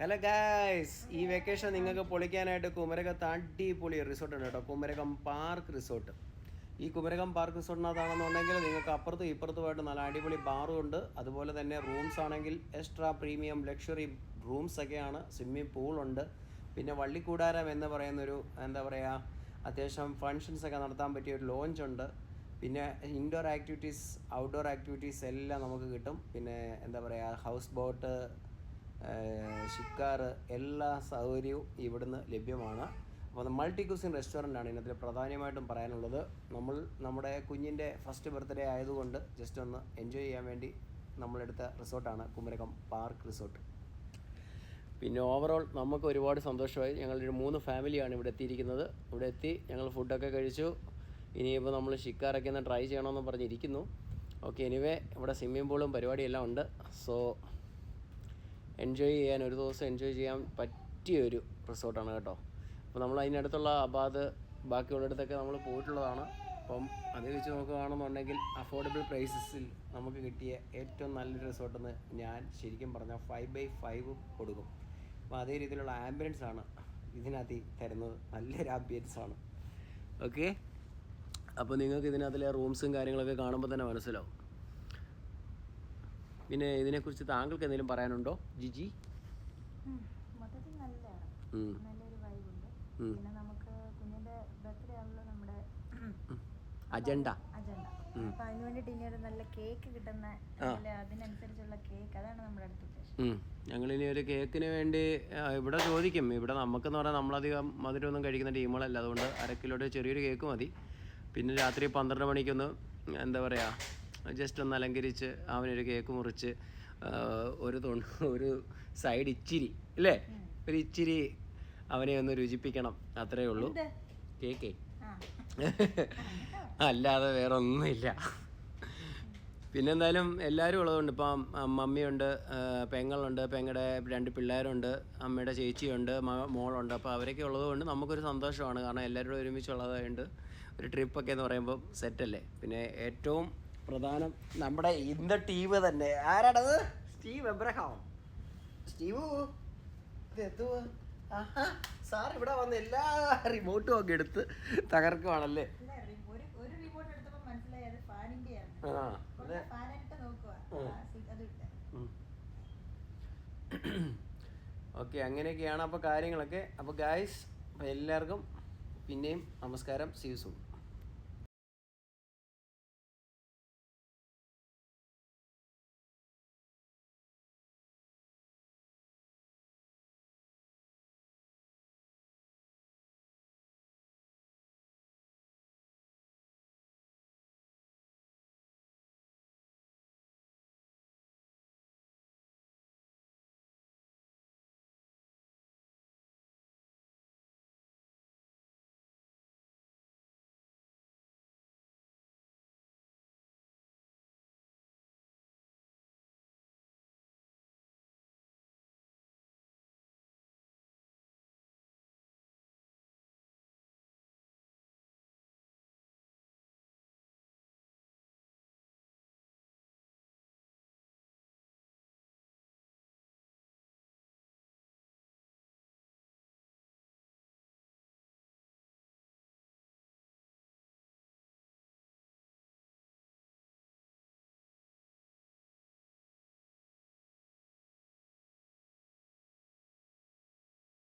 Hello guys ഈ vacation നിങ്ങൾക്ക് പൊളിക്കാനായിട്ട് കുമരകത്ത് അടിപൊളി റിസോർട്ട് ഉണ്ട് കേട്ടോ. കുമരകം പാർക്ക് റിസോർട്ട് ഈ കുമരകം പാർക്ക് റിസോർട്ടിനകത്താണെന്നുണ്ടെങ്കിൽ നിങ്ങൾക്ക് അപ്പുറത്തും ഇപ്പുറത്തുമായിട്ട് നല്ല അടിപൊളി ബാറും ഉണ്ട്. അതുപോലെ തന്നെ റൂംസ് ആണെങ്കിൽ എക്സ്ട്രാ പ്രീമിയം ലക്ഷറി റൂംസ് ഒക്കെയാണ്. സ്വിമ്മിംഗ് പൂളുണ്ട് പിന്നെ വള്ളിക്കൂടാരം എന്ന് പറയുന്നൊരു എന്താ പറയുക അത്യാവശ്യം ഫങ്ഷൻസ് ഒക്കെ നടത്താൻ പറ്റിയ ഒരു ലോഞ്ച് ഉണ്ട്. പിന്നെ ഇൻഡോർ ആക്ടിവിറ്റീസ് ഔട്ട്ഡോർ ആക്ടിവിറ്റീസ് എല്ലാം നമുക്ക് കിട്ടും. പിന്നെ എന്താ പറയുക ഹൗസ് ബോട്ട് ഷിക്കാർ എല്ലാ സൗകര്യവും ഇവിടുന്ന് ലഭ്യമാണ്. അപ്പോൾ അത് മൾട്ടി ക്യൂസിൻ ആണ് ഇതിനകത്തിൽ പ്രധാനമായിട്ടും പറയാനുള്ളത്. നമ്മൾ നമ്മുടെ കുഞ്ഞിന്റെ ഫസ്റ്റ് ബർത്ത്ഡേ ആയതുകൊണ്ട് ജസ്റ്റ് ഒന്ന് എൻജോയ് ചെയ്യാൻ വേണ്ടി നമ്മളെടുത്ത റിസോർട്ടാണ് കുമരകം പാർക്ക് റിസോർട്ട് പിന്നെ ഓവറോൾ നമുക്ക് ഒരുപാട് സന്തോഷമായി. ഞങ്ങളൊരു മൂന്ന് ഫാമിലിയാണ് ഇവിടെ എത്തിയിരിക്കുന്നത്. ഇവിടെ എത്തി ഞങ്ങൾ ഫുഡൊക്കെ കഴിച്ചു. ഇനിയിപ്പോൾ നമ്മൾ ഷിക്കാറൊക്കെ ഒന്ന് ട്രൈ ചെയ്യണമെന്ന് പറഞ്ഞിരിക്കുന്നു. ഓക്കെ എനിവേ ഇവിടെ സ്വിമ്മിംഗ് പൂളും പരിപാടിയെല്ലാം ഉണ്ട്. സോ എൻജോയ് ചെയ്യാൻ ഒരു ദിവസം എൻജോയ് ചെയ്യാൻ പറ്റിയ ഒരു റിസോർട്ടാണ് കേട്ടോ. അപ്പോൾ നമ്മൾ അതിനടുത്തുള്ള അബാദ് ബാക്കിയുള്ളിടത്തൊക്കെ നമ്മൾ പോയിട്ടുള്ളതാണ്. അപ്പം അത് വെച്ച് നോക്കുകയാണെന്നുണ്ടെങ്കിൽ അഫോർഡബിൾ പ്രൈസസിൽ നമുക്ക് കിട്ടിയ ഏറ്റവും നല്ലൊരു റിസോർട്ടെന്ന് ഞാൻ ശരിക്കും പറഞ്ഞാൽ ഫൈവ് ബൈ ഫൈവ് കൊടുക്കും. അപ്പോൾ അതേ രീതിയിലുള്ള ആംബുലൻസ് ആണ് ഇതിനകത്ത് തരുന്നത്. നല്ലൊരു ആംബിയൻസ് ആണ്. ഓക്കെ അപ്പോൾ നിങ്ങൾക്ക് ഇതിനകത്തിലെ റൂംസും കാര്യങ്ങളൊക്കെ കാണുമ്പോൾ തന്നെ മനസ്സിലാവും. പിന്നെ ഇതിനെക്കുറിച്ച് താങ്കൾക്ക് എന്തെങ്കിലും പറയാനുണ്ടോ? ജിജി. മൊത്തത്തിൽ നല്ലതാണ്. നല്ലൊരു വൈബുണ്ട്. പിന്നെ നമുക്ക് കുഞ്ഞിന്റെ ബർത്ത്ഡേ ആണല്ലോ നമ്മുടെ അജണ്ട. അജണ്ട. അപ്പൊ അതിന് വേണ്ടിട്ട് ഇനി ഒരു നല്ല കേക്ക് കിട്ടുന്ന അതിനനുസരിച്ചുള്ള കേക്ക് അതാണ് നമ്മുടെ അടുത്ത ഉദ്ദേശം. ഞങ്ങളിനി ഒരു കേക്കിന് വേണ്ടി ഇവിടെ ചോദിക്കും. ഇവിടെ നമുക്കെന്ന് പറഞ്ഞാൽ നമ്മളധികം മധുരമൊന്നും കഴിക്കുന്ന ടീമുകളല്ല. അതുകൊണ്ട് അര കിലോയുടെ ചെറിയൊരു കേക്ക് മതി. പിന്നെ രാത്രി പന്ത്രണ്ട് മണിക്കൊന്ന് എന്താ പറയുക ജസ്റ്റ് ഒന്ന് അലങ്കരിച്ച് അവനൊരു കേക്ക് മുറിച്ച് ഒരു ഒരു സൈഡ് ഇച്ചിരി അല്ലേ ഒരു ഇച്ചിരി അവനെ ഒന്ന് രുചിപ്പിക്കണം അത്രേ ഉള്ളൂ. കേക്കേ. അല്ലാതെ വേറെ ഒന്നുമില്ല പിന്നെ എന്തായാലും എല്ലാവരും ഉള്ളതുകൊണ്ട് ഇപ്പം മമ്മിയുണ്ട് പെങ്ങളുണ്ട് പെങ്ങളുടെ രണ്ട് പിള്ളേരുണ്ട് അമ്മയുടെ ചേച്ചിയുണ്ട് മോളുണ്ട്. അപ്പോൾ അവരൊക്കെ ഉള്ളതുകൊണ്ട് നമുക്കൊരു സന്തോഷമാണ്. കാരണം എല്ലാവരും ഒരുമിച്ചുള്ളതായതുകൊണ്ട് ഒരു ട്രിപ്പൊക്കെ എന്ന് പറയുമ്പോൾ സെറ്റല്ലേ? പിന്നെ ഏറ്റവും പ്രധാനം നമ്മുടെ ഇന്ത്യ ടീം തന്നെ. ആരാണത് സ്റ്റീവ് എബ്രഹാം. സ്റ്റീവു? സാർ ഇവിടെ വന്ന് എല്ലാ റിമോട്ടും ഒക്കെ എടുത്ത് തകർക്കുവാണല്ലേ? ഓക്കെ അങ്ങനെയൊക്കെയാണ് അപ്പോൾ കാര്യങ്ങളൊക്കെ. അപ്പോൾ ഗായ്സ് അപ്പോൾ എല്ലാവർക്കും പിന്നെയും നമസ്കാരം. See soon